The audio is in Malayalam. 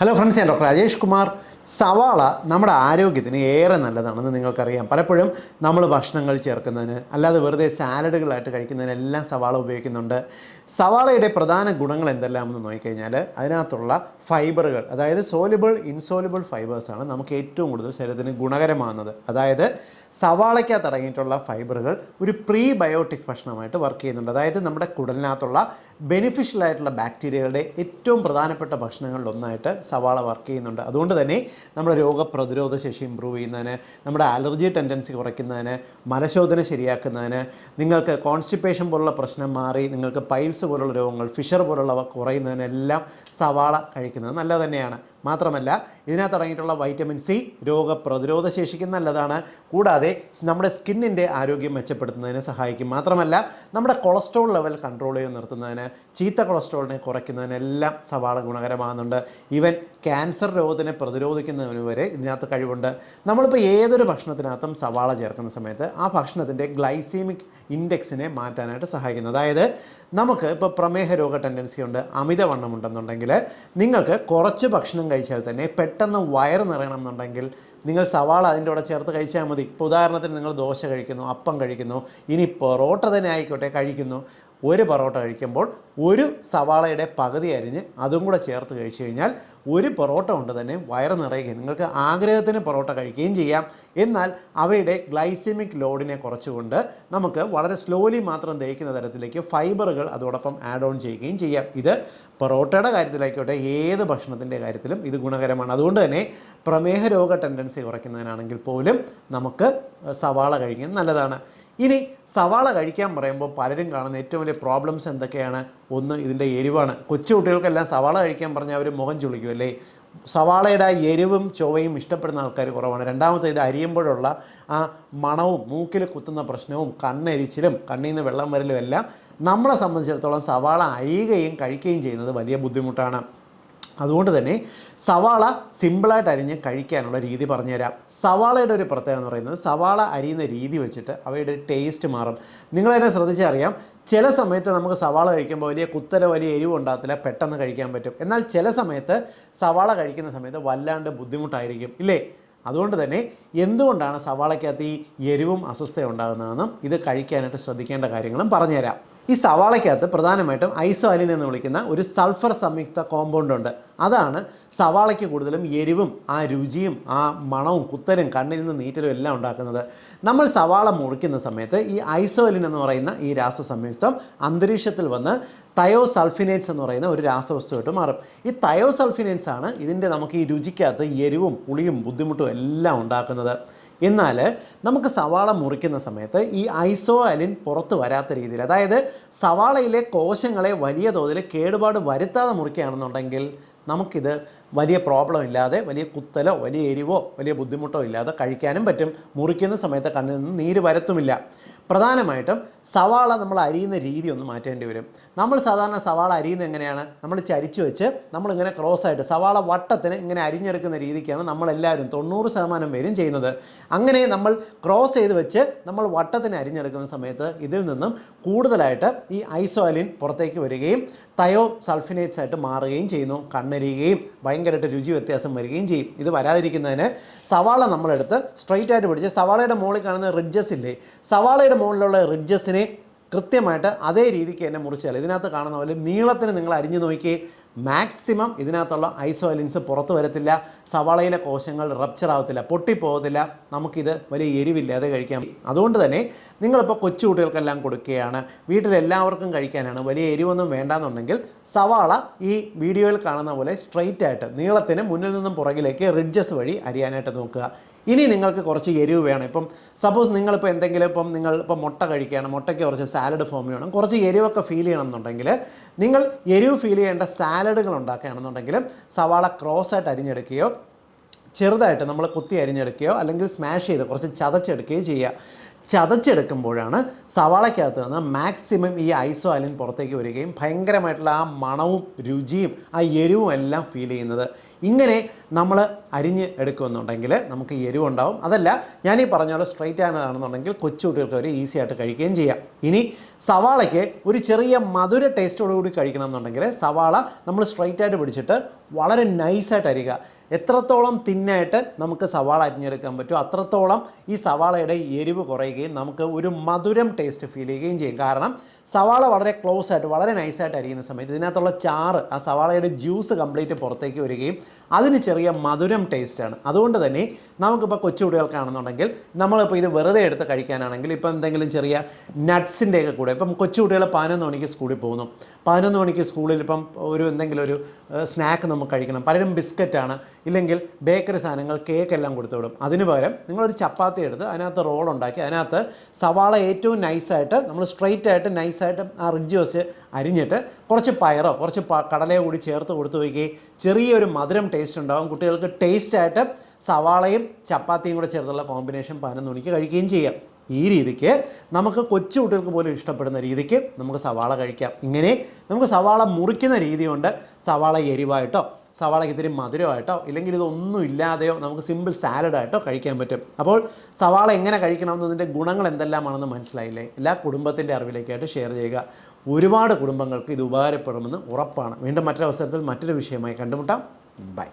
ഹലോ ഫ്രണ്ട്സ് ഞാൻ ഡോക്ടർ രാജേഷ് കുമാർ സവാള നമ്മുടെ ആരോഗ്യത്തിന് ഏറെ നല്ലതാണെന്ന് നിങ്ങൾക്കറിയാം. പലപ്പോഴും നമ്മൾ ഭക്ഷണങ്ങൾ ചേർക്കുന്നതിന് അല്ലാതെ വെറുതെ സാലഡുകളായിട്ട് കഴിക്കുന്നതിനെല്ലാം സവാള ഉപയോഗിക്കുന്നുണ്ട്. സവാളയുടെ പ്രധാന ഗുണങ്ങൾ എന്തെല്ലാമെന്ന് നോക്കിക്കഴിഞ്ഞാൽ അതിനകത്തുള്ള ഫൈബറുകൾ അതായത് സോലിബിൾ ഇൻസോലിബിൾ ഫൈബേഴ്സാണ് നമുക്ക് ഏറ്റവും കൂടുതൽ ശരീരത്തിന് ഗുണകരമാകുന്നത്. അതായത് സവാളയ്ക്കകത്ത് അടങ്ങിയിട്ടുള്ള ഫൈബറുകൾ ഒരു പ്രീ ബയോട്ടിക് ഭക്ഷണമായിട്ട് വർക്ക് ചെയ്യുന്നുണ്ട്. അതായത് നമ്മുടെ കുടലിനകത്തുള്ള ബെനിഫിഷ്യൽ ആയിട്ടുള്ള ബാക്ടീരിയകളുടെ ഏറ്റവും പ്രധാനപ്പെട്ട ഭക്ഷണങ്ങളിലൊന്നായിട്ട് സവാള വർക്ക് ചെയ്യുന്നുണ്ട്. അതുകൊണ്ട് തന്നെ നമ്മുടെ രോഗപ്രതിരോധ ശേഷി ഇമ്പ്രൂവ് ചെയ്യുന്നതിന് നമ്മുടെ അലർജി ടെൻഡൻസി കുറയ്ക്കുന്നതിന് മലശോധന ശരിയാക്കുന്നതിന് നിങ്ങൾക്ക് കോൺസ്റ്റിപ്പേഷൻ പോലുള്ള പ്രശ്നം മാറി നിങ്ങൾക്ക് പൈൽസ് പോലുള്ള രോഗങ്ങൾ ഫിഷർ പോലുള്ളവ കുറയുന്നതിനെല്ലാം സവാള കഴിക്കുന്നത് നല്ലത് തന്നെയാണ്. മാത്രമല്ല ഇതിനകത്ത് അടങ്ങിയിട്ടുള്ള വൈറ്റമിൻ സി രോഗപ്രതിരോധ ശേഷിക്ക് നല്ലതാണ്. കൂടാതെ നമ്മുടെ സ്കിന്നിന്റെ ആരോഗ്യം മെച്ചപ്പെടുത്തുന്നതിന് സഹായിക്കും. മാത്രമല്ല നമ്മുടെ കൊളസ്ട്രോൾ ലെവൽ കൺട്രോൾ ചെയ്ത് നിർത്തുന്നതിന് ചീത്ത കൊളസ്ട്രോളിനെ കുറയ്ക്കുന്നതിനെല്ലാം സവാള ഗുണകരമാകുന്നുണ്ട്. ഈവൻ ക്യാൻസർ രോഗത്തിനെ പ്രതിരോധിക്കുന്നതിന് വരെ ഇതിനകത്ത് കഴിവുണ്ട്. നമ്മളിപ്പോൾ ഏതൊരു ഭക്ഷണത്തിനകത്തും സവാള ചേർക്കുന്ന സമയത്ത് ആ ഭക്ഷണത്തിന്റെ ഗ്ലൈസീമിക് ഇൻഡെക്സിനെ മാറ്റാനായിട്ട് സഹായിക്കുന്നു. അതായത് നമുക്ക് ഇപ്പോൾ പ്രമേഹ രോഗ ടെൻഡൻസി ഉണ്ട് അമിതവണ്ണം ഉണ്ടെന്നുണ്ടെങ്കിൽ നിങ്ങൾക്ക് കുറച്ച് ഭക്ഷണം കഴിച്ചാൽ തന്നെ പെട്ടെന്ന് വയറ് നിറയണം എന്നുണ്ടെങ്കിൽ നിങ്ങൾ സവാള അതിന്റെ കൂടെ ചേർത്ത് കഴിച്ചാൽ മതി. ഇപ്പോൾ ഉദാഹരണത്തിന് നിങ്ങൾ ദോശ കഴിക്കുന്നു അപ്പം കഴിക്കുന്നു ഇനി പൊറോട്ട തന്നെ ആയിക്കോട്ടെ കഴിക്കുന്നു. ഒരു പൊറോട്ട കഴിക്കുമ്പോൾ ഒരു സവാളയുടെ പകുതി അരിഞ്ഞ് അതും കൂടെ ചേർത്ത് കഴിച്ചു കഴിഞ്ഞാൽ ഒരു പൊറോട്ട കൊണ്ട് തന്നെ വയറ് നിറയുകയും നിങ്ങൾക്ക് ആഗ്രഹത്തിന് പൊറോട്ട കഴിക്കുകയും ചെയ്യാം. എന്നാൽ അവയുടെ ഗ്ലൈസിമിക് ലോഡിനെ കുറച്ചുകൊണ്ട് നമുക്ക് വളരെ സ്ലോലി മാത്രം ദഹിക്കുന്ന തരത്തിലേക്ക് ഫൈബറുകൾ അതോടൊപ്പം ആഡ് ഓൺ ചെയ്യുകയും ചെയ്യാം. ഇത് പൊറോട്ടയുടെ കാര്യത്തിലായിക്കോട്ടെ ഏത് ഭക്ഷണത്തിന്റെ കാര്യത്തിലും ഇത് ഗുണകരമാണ്. അതുകൊണ്ട് തന്നെ പ്രമേഹ രോഗ ടെൻഡൻസി കുറയ്ക്കുന്നതിനാണെങ്കിൽ പോലും നമുക്ക് സവാള കഴിക്കുന്നത് നല്ലതാണ്. ഇനി സവാള കഴിക്കാൻ പറയുമ്പോൾ പലരും കാണുന്ന ഏറ്റവും വലിയ പ്രോബ്ലംസ് എന്തൊക്കെയാണ്? ഒന്ന് ഇതിന്റെ എരിവാണ്. കൊച്ചു കുട്ടികൾക്കെല്ലാം സവാള കഴിക്കാൻ പറഞ്ഞാൽ അവർ മുഖം ചുളിക്കും അല്ലേ? സവാളയുടെ ആ എരിവും ചൊവ്വയും ഇഷ്ടപ്പെടുന്ന ആൾക്കാർ കുറവാണ്. രണ്ടാമത്തെ ഇത് അരിയുമ്പോഴുള്ള ആ മണവും മൂക്കിൽ കുത്തുന്ന പ്രശ്നവും കണ്ണെരിച്ചിലും കണ്ണിൽ നിന്ന് വെള്ളം വരലും എല്ലാം നമ്മളെ സംബന്ധിച്ചിടത്തോളം സവാള അരിയുകയും കഴിക്കുകയും ചെയ്യുന്നത് വലിയ ബുദ്ധിമുട്ടാണ്. അതുകൊണ്ട് തന്നെ സവാള സിമ്പിളായിട്ട് അരിഞ്ഞ് കഴിക്കാനുള്ള രീതി പറഞ്ഞുതരാം. സവാളയുടെ ഒരു പ്രത്യേകത എന്ന് പറയുന്നത് സവാള അരിയുന്ന രീതി വെച്ചിട്ട് അവയുടെ ടേസ്റ്റ് മാറും. നിങ്ങളതിനെ ശ്രദ്ധിച്ചറിയാം ചില സമയത്ത് നമുക്ക് സവാള കഴിക്കുമ്പോൾ വലിയ കുത്തര വലിയ എരിവ് ഉണ്ടാകത്തില്ല പെട്ടെന്ന് കഴിക്കാൻ പറ്റും. എന്നാൽ ചില സമയത്ത് സവാള കഴിക്കുന്ന സമയത്ത് വല്ലാണ്ട് ബുദ്ധിമുട്ടായിരിക്കും ഇല്ലേ? അതുകൊണ്ട് തന്നെ എന്തുകൊണ്ടാണ് സവാളയ്ക്കകത്ത് ഈ എരിവും അസ്വസ്ഥയും ഉണ്ടാകുന്നതെന്നും ഇത് കഴിക്കാനായിട്ട് ശ്രദ്ധിക്കേണ്ട കാര്യങ്ങളും പറഞ്ഞുതരാം. ഈ സവാളയ്ക്കകത്ത് പ്രധാനമായിട്ടും ഐസോഅലിൻ എന്ന് വിളിക്കുന്ന ഒരു സൾഫർ സംയുക്ത കോമ്പൗണ്ട് ഉണ്ട്. അതാണ് സവാളയ്ക്ക് കൂടുതലും എരിവും ആ രുചിയും ആ മണവും കുത്തലും കണ്ണിൽ നിന്ന് നീറ്റലും എല്ലാം ഉണ്ടാക്കുന്നത്. നമ്മൾ സവാള മുറിക്കുന്ന സമയത്ത് ഈ ഐസോഅലിൻ എന്ന് പറയുന്ന ഈ രാസസംയുക്തം അന്തരീക്ഷത്തിൽ വന്ന് തയോസൾഫിനേറ്റ്സ് എന്ന് പറയുന്ന ഒരു രാസവസ്തുവായിട്ട് മാറും. ഈ തയോസൾഫിനേറ്റ്സ് ആണ് ഇതിന്റെ നമുക്ക് ഈ രുചിക്കകത്ത് എരിവും പുളിയും ബുദ്ധിമുട്ടും എല്ലാം ഉണ്ടാക്കുന്നത്. എന്നാൽ നമുക്ക് സവാള മുറിക്കുന്ന സമയത്ത് ഈ ഐസോ അലിൻ പുറത്ത് വരാത്ത രീതിയിൽ അതായത് സവാളയിലെ കോശങ്ങളെ വലിയ തോതിൽ കേടുപാട് വരുത്താതെ മുറിക്കുകയാണെന്നുണ്ടെങ്കിൽ നമുക്കിത് വലിയ പ്രോബ്ലം ഇല്ലാതെ വലിയ കുത്തലോ വലിയ എരിവോ വലിയ ബുദ്ധിമുട്ടോ ഇല്ലാതെ കഴിക്കാനും പറ്റും. മുറിക്കുന്ന സമയത്ത് കണ്ണിൽ നിന്ന് നീര് വരത്തുമില്ല. പ്രധാനമായിട്ടും സവാള നമ്മൾ അരിയുന്ന രീതി ഒന്ന് മാറ്റേണ്ടി വരും. നമ്മൾ സാധാരണ സവാള അരിയുന്നത് എങ്ങനെയാണ്? നമ്മൾ ചരിച്ചു വെച്ച് നമ്മളിങ്ങനെ ക്രോസ് ആയിട്ട് സവാള വട്ടത്തിന് ഇങ്ങനെ അരിഞ്ഞെടുക്കുന്ന രീതിക്കാണ് നമ്മളെല്ലാവരും തൊണ്ണൂറ് ശതമാനം പേരും ചെയ്യുന്നത്. അങ്ങനെ നമ്മൾ ക്രോസ് ചെയ്ത് വെച്ച് നമ്മൾ വട്ടത്തിന് അരിഞ്ഞെടുക്കുന്ന സമയത്ത് ഇതിൽ നിന്നും കൂടുതലായിട്ട് ഈ ഐസോലിൻ പുറത്തേക്ക് വരികയും തയോ സൾഫിനേറ്റ്സ് ആയിട്ട് മാറുകയും ചെയ്യുന്നു. കണ്ണെരിയുകയും ഭയങ്കരമായിട്ട് രുചി വ്യത്യാസം വരികയും ചെയ്യും. ഇത് വരാതിരിക്കുന്നതിന് സവാള നമ്മളെടുത്ത് സ്ട്രൈറ്റ് ആയിട്ട് പിടിച്ച് സവാളയുടെ മുകളിൽ കാണുന്ന റിഡ്ജസ് ഇല്ലേ? സവാളയുടെ മുകളിലുള്ള റിഡ്ജസിനെ കൃത്യമായിട്ട് അതേ രീതിക്ക് തന്നെ മുറിച്ചാൽ ഇതിനകത്ത് കാണുന്ന പോലെ നീളത്തിന് നിങ്ങൾ അരിഞ്ഞു നോക്കി മാക്സിമം ഇതിനകത്തുള്ള ഐസോലിൻസ് പുറത്തു വരത്തില്ല. സവാളയിലെ കോശങ്ങൾ റപ്ചർ ആവത്തില്ല. പൊട്ടിപ്പോകത്തില്ല. നമുക്കിത് വലിയ എരിവില്ലാതെ കഴിക്കാം അതുകൊണ്ട് തന്നെ നിങ്ങളിപ്പോൾ കൊച്ചു കുട്ടികൾക്കെല്ലാം കൊടുക്കുകയാണ്. വീട്ടിലെല്ലാവർക്കും കഴിക്കാനാണ്. വലിയ എരിവൊന്നും വേണ്ടാന്നുണ്ടെങ്കിൽ സവാള ഈ വീഡിയോയിൽ കാണുന്ന പോലെ സ്ട്രെയിറ്റ് ആയിട്ട് നീളത്തിന് മുന്നിൽ നിന്നും പുറകിലേക്ക് റിഡ്ജസ് വഴി അരിയാനായിട്ട് നോക്കുക. ഇനി നിങ്ങൾക്ക് കുറച്ച് എരിവ് വേണം. ഇപ്പം സപ്പോസ് നിങ്ങളിപ്പോൾ എന്തെങ്കിലും ഇപ്പം നിങ്ങൾ ഇപ്പം മുട്ട കഴിക്കുകയാണ് മുട്ടയ്ക്ക് കുറച്ച് സാലഡ് ഫോം ചെയ്യണം. കുറച്ച് എരിവൊക്കെ ഫീൽ ചെയ്യണമെന്നുണ്ടെങ്കിൽ നിങ്ങൾ എരിവ് ഫീൽ ചെയ്യേണ്ട സാലഡുകൾ ഉണ്ടാക്കുകയാണെന്നുണ്ടെങ്കിൽ സവാള ക്രോസ് ആയിട്ട് അരിഞ്ഞെടുക്കുകയോ ചെറുതായിട്ട് നമ്മൾ കുത്തി അരിഞ്ഞെടുക്കുകയോ അല്ലെങ്കിൽ സ്മാഷ് ചെയ്ത് കുറച്ച് ചതച്ചെടുക്കുകയോ ചെയ്യുക. ചതച്ചെടുക്കുമ്പോഴാണ് സവാളയ്ക്കകത്ത് നിന്ന് മാക്സിമം ഈ ഐസോ അലിൻ പുറത്തേക്ക് വരികയും ഭയങ്കരമായിട്ടുള്ള ആ മണവും രുചിയും ആ എരിവും എല്ലാം ഫീൽ ചെയ്യുന്നത്. ഇങ്ങനെ നമ്മൾ അരിഞ്ഞ് എടുക്കുമെന്നുണ്ടെങ്കിൽ നമുക്ക് എരിവുണ്ടാവും. അതല്ല ഞാൻ ഈ പറഞ്ഞ പോലെ സ്ട്രൈറ്റ് ആണെന്നുണ്ടെങ്കിൽ കൊച്ചു കുട്ടികൾക്ക് വരെ ഈസി ആയിട്ട് കഴിക്കുകയും ചെയ്യാം. ഇനി സവാളയ്ക്ക് ഒരു ചെറിയ മധുര ടേസ്റ്റോടുകൂടി കഴിക്കണം എന്നുണ്ടെങ്കിൽ സവാള നമ്മൾ സ്ട്രൈറ്റ് ആയിട്ട് പിടിച്ചിട്ട് വളരെ നൈസായിട്ട് അരിയുക. എത്രത്തോളം തിന്നായിട്ട് നമുക്ക് സവാള അരിഞ്ഞെടുക്കാൻ പറ്റും അത്രത്തോളം ഈ സവാളയുടെ എരിവ് കുറയുകയും നമുക്ക് ഒരു മധുരം ടേസ്റ്റ് ഫീൽ ചെയ്യുകയും ചെയ്യും. കാരണം സവാള വളരെ ക്ലോസ് ആയിട്ട് വളരെ നൈസായിട്ട് അരിയുന്ന സമയത്ത് ഇതിനകത്തുള്ള ചാറ് ആ സവാളയുടെ ജ്യൂസ് കംപ്ലീറ്റ് പുറത്തേക്ക് വരികയും അതിന് ചെറിയ മധുരം ടേസ്റ്റാണ് അതുകൊണ്ട് തന്നെ നമുക്കിപ്പോൾ കൊച്ചു കുട്ടികൾക്കാണെന്നുണ്ടെങ്കിൽ നമ്മളിപ്പോൾ ഇത് വെറുതെ എടുത്ത് കഴിക്കാനാണെങ്കിൽ ഇപ്പോൾ എന്തെങ്കിലും ചെറിയ നട്ട്സിന്റെയൊക്കെ കൂടെ ഇപ്പം കൊച്ചു കുട്ടികൾ പതിനൊന്ന് മണിക്ക് സ്കൂളിൽ പോകുന്നു. പതിനൊന്ന് മണിക്ക് സ്കൂളിൽ ഇപ്പം ഒരു എന്തെങ്കിലും ഒരു സ്നാക്ക് നമുക്ക് കഴിക്കണം. പലരും ബിസ്ക്കറ്റാണ് ഇല്ലെങ്കിൽ ബേക്കറി സാധനങ്ങൾ കേക്ക് എല്ലാം കൊടുത്തു വിടും. അതിന് പകരം നിങ്ങളൊരു ചപ്പാത്തി എടുത്ത് അതിനകത്ത് റോൾ ഉണ്ടാക്കി അതിനകത്ത് സവാള ഏറ്റവും നൈസായിട്ട് നമ്മൾ സ്ട്രെയിറ്റ് ആയിട്ട് നൈസായിട്ട് ആ റിഡ്ജ് വെച്ച് അരിഞ്ഞിട്ട് കുറച്ച് പയറോ കുറച്ച് കടലയോ കൂടി ചേർത്ത് കൊടുത്തു വയ്ക്കുകയും ചെറിയൊരു മധുരം ടേസ്റ്റ് ഉണ്ടാകും കുട്ടികൾക്ക് ടേസ്റ്റായിട്ട് സവാളയും ചപ്പാത്തിയും കൂടെ ചേർത്തുള്ള കോമ്പിനേഷൻ പതിനൊന്ന് മണിക്ക് കഴിക്കുകയും ചെയ്യാം. ഈ രീതിക്ക് നമുക്ക് കൊച്ചു കുട്ടികൾക്ക് പോലും ഇഷ്ടപ്പെടുന്ന രീതിക്ക് നമുക്ക് സവാള കഴിക്കാം. ഇങ്ങനെ നമുക്ക് സവാള മുറിക്കുന്ന രീതിയുണ്ട് സവാള എരിവായിട്ടോ സവാളയ്ക്ക് ഇത്തിരി മധുരമായിട്ടോ ഇല്ലെങ്കിൽ ഇതൊന്നും ഇല്ലാതെയോ നമുക്ക് സിമ്പിൾ സാലഡായിട്ടോ കഴിക്കാൻ പറ്റും. അപ്പോൾ സവാള എങ്ങനെ കഴിക്കണമെന്നതിന്റെ ഗുണങ്ങൾ എന്തെല്ലാമാണെന്ന് മനസ്സിലായില്ലേ? എല്ലാ കുടുംബത്തിന്റെ അറിവിലേക്കായിട്ട് ഷെയർ ചെയ്യുക. ഒരുപാട് കുടുംബങ്ങൾക്ക് ഇത് ഉപകാരപ്പെടുമെന്ന് ഉറപ്പാണ്. വീണ്ടും മറ്റൊരവസരത്തിൽ മറ്റൊരു വിഷയമായി കണ്ടുമുട്ടാം. ബൈ